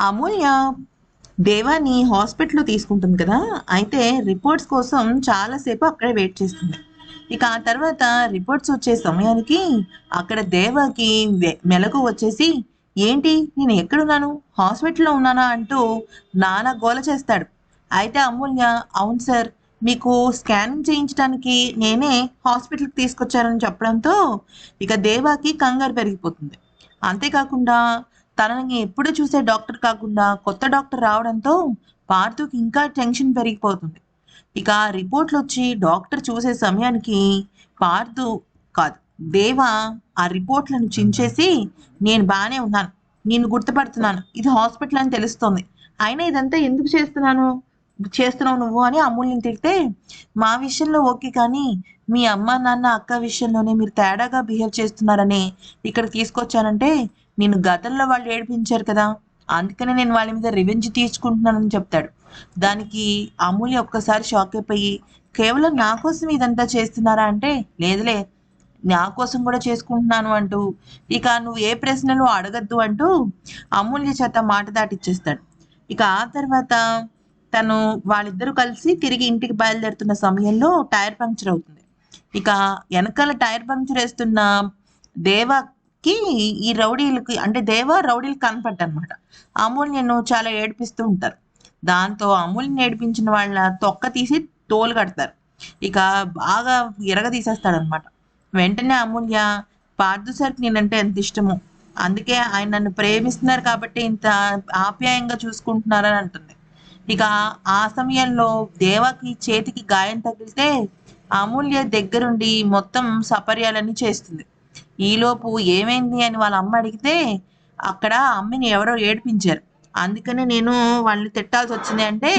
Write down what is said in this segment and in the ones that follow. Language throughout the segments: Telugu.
అమూల్య దేవాని హాస్పిటల్లో తీసుకుంటుంది కదా? అయితే రిపోర్ట్స్ కోసం చాలాసేపు అక్కడే వెయిట్ చేస్తుంది. ఇక ఆ తర్వాత రిపోర్ట్స్ వచ్చే సమయానికి అక్కడ దేవాకి మెలకు వచ్చేసి ఏంటి నేను ఎక్కడున్నాను? హాస్పిటల్లో ఉన్నానా? అంటూ నానా గోల చేస్తాడు. అయితే అమూల్య అవును సార్ మీకు స్కానింగ్ చేయించడానికి నేనే హాస్పిటల్కి తీసుకొచ్చానని చెప్పడంతో ఇక దేవాకి కంగారు పెరిగిపోతుంది. అంతేకాకుండా తనని ఎప్పుడు చూసే డాక్టర్ కాకుండా కొత్త డాక్టర్ రావడంతో పార్థుకి ఇంకా టెన్షన్ పెరిగిపోతుంది. ఇక ఆ రిపోర్ట్లు వచ్చి డాక్టర్ చూసే సమయానికి పార్థు కాదు దేవ ఆ రిపోర్ట్లను చించేసి నేను బాగానే ఉన్నాను నేను గుర్తుపడుతున్నాను ఇది హాస్పిటల్ అని తెలుస్తుంది. అయినా ఇదంతా ఎందుకు చేస్తున్నాను? చేస్తున్నావు నువ్వు అని అమూల్యం తిడితే మా విషయంలో ఓకే కానీ మీ అమ్మ నాన్న అక్క విషయంలోనే మీరు తేడాగా బిహేవ్ చేస్తున్నారని ఇక్కడ తీసుకొచ్చానంటే నేను గతంలో వాళ్ళు ఏడిపించారు కదా. అందుకనే నేను వాళ్ళ మీద రివెంజ్ తీర్చుకుంటున్నానని చెప్తాడు. దానికి అమూల్య ఒక్కసారి షాక్ అయిపోయి కేవలం నా కోసం ఇదంతా చేస్తున్నారా అంటే లేదులే నా కోసం కూడా చేసుకుంటున్నాను అంటూ ఇక నువ్వు ఏ ప్రశ్నలు అడగద్దు అంటూ అమూల్య చేత మాట దాటిచ్చేస్తాడు. ఇక ఆ తర్వాత తను వాళ్ళిద్దరూ కలిసి తిరిగి ఇంటికి బయలుదేరుతున్న సమయంలో టైర్ పంక్చర్ అవుతుంది. ఇక వెనకాల టైర్ పంక్చర్ వేస్తున్న దేవా కి ఈ రౌడీలకి అంటే దేవ రౌడీలు కనపడ్డనమాట. అమూల్యను చాలా ఏడిపిస్తూ ఉంటారు. దాంతో అమూల్యని ఏడిపించిన వాళ్ళ తొక్క తీసి తోలు కడతారు. ఇక బాగా ఎరగ తీసేస్తాడనమాట. వెంటనే అమూల్య పార్థు సార్కి నేనంటే ఎంత ఇష్టము? అందుకే ఆయన నన్ను ప్రేమిస్తున్నారు కాబట్టి ఇంత ఆప్యాయంగా చూసుకుంటున్నారని అంటుంది. ఇక ఆ సమయంలో దేవకి చేతికి గాయం తగిలితే అమూల్య దగ్గరుండి మొత్తం సపర్యాలన్నీ చేస్తుంది. ఈలోపు ఏమైంది అని వాళ్ళ అమ్మ అడిగితే అక్కడ అమ్మని ఎవరో ఏడిపించారు. అందుకనే నేను వాళ్ళని తిట్టాల్సి వచ్చింది అంటే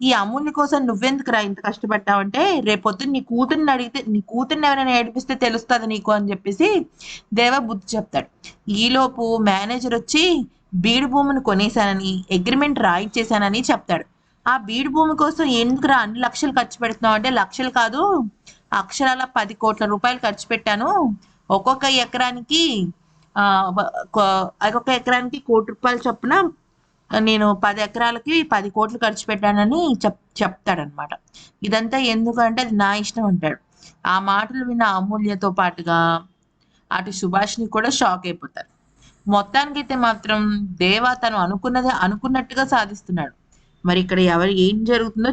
ఈ అమూల్య కోసం నువ్వెందుకు రా ఇంత కష్టపడ్డావంటే రేపొద్దు నీ కూతుర్ని అడిగితే నీ కూతుర్ని ఎవరైనా ఏడిపిస్తే తెలుస్తుంది నీకు అని చెప్పేసి దేవ బుద్ధి చెప్తాడు. ఈలోపు మేనేజర్ వచ్చి బీడు భూమిని కొనేశానని అగ్రిమెంట్ రాయిచ్చేశానని చెప్తాడు. ఆ బీడు భూమి కోసం ఎందుకురా అన్ని లక్షలు ఖర్చు పెడుతున్నావు అంటే లక్షలు కాదు అక్షరాల పది కోట్ల రూపాయలు ఖర్చు పెట్టాను. ఒక్కొక్క ఎకరానికి ఒక్కొక్క ఎకరానికి కోటి రూపాయలు చొప్పున నేను పది ఎకరాలకి పది కోట్లు ఖర్చు పెట్టానని చెప్ చెప్తాడనమాట. ఇదంతా ఎందుకంటే అది నా ఇష్టం అంటాడు. ఆ మాటలు విన్న అమూల్యతో పాటుగా అటు సుభాష్ని కూడా షాక్ అయిపోతారు. మొత్తానికైతే మాత్రం దేవా తను అనుకున్నది అనుకున్నట్టుగా సాధిస్తున్నాడు. మరి ఇక్కడ ఎవరు ఏం జరుగుతుందో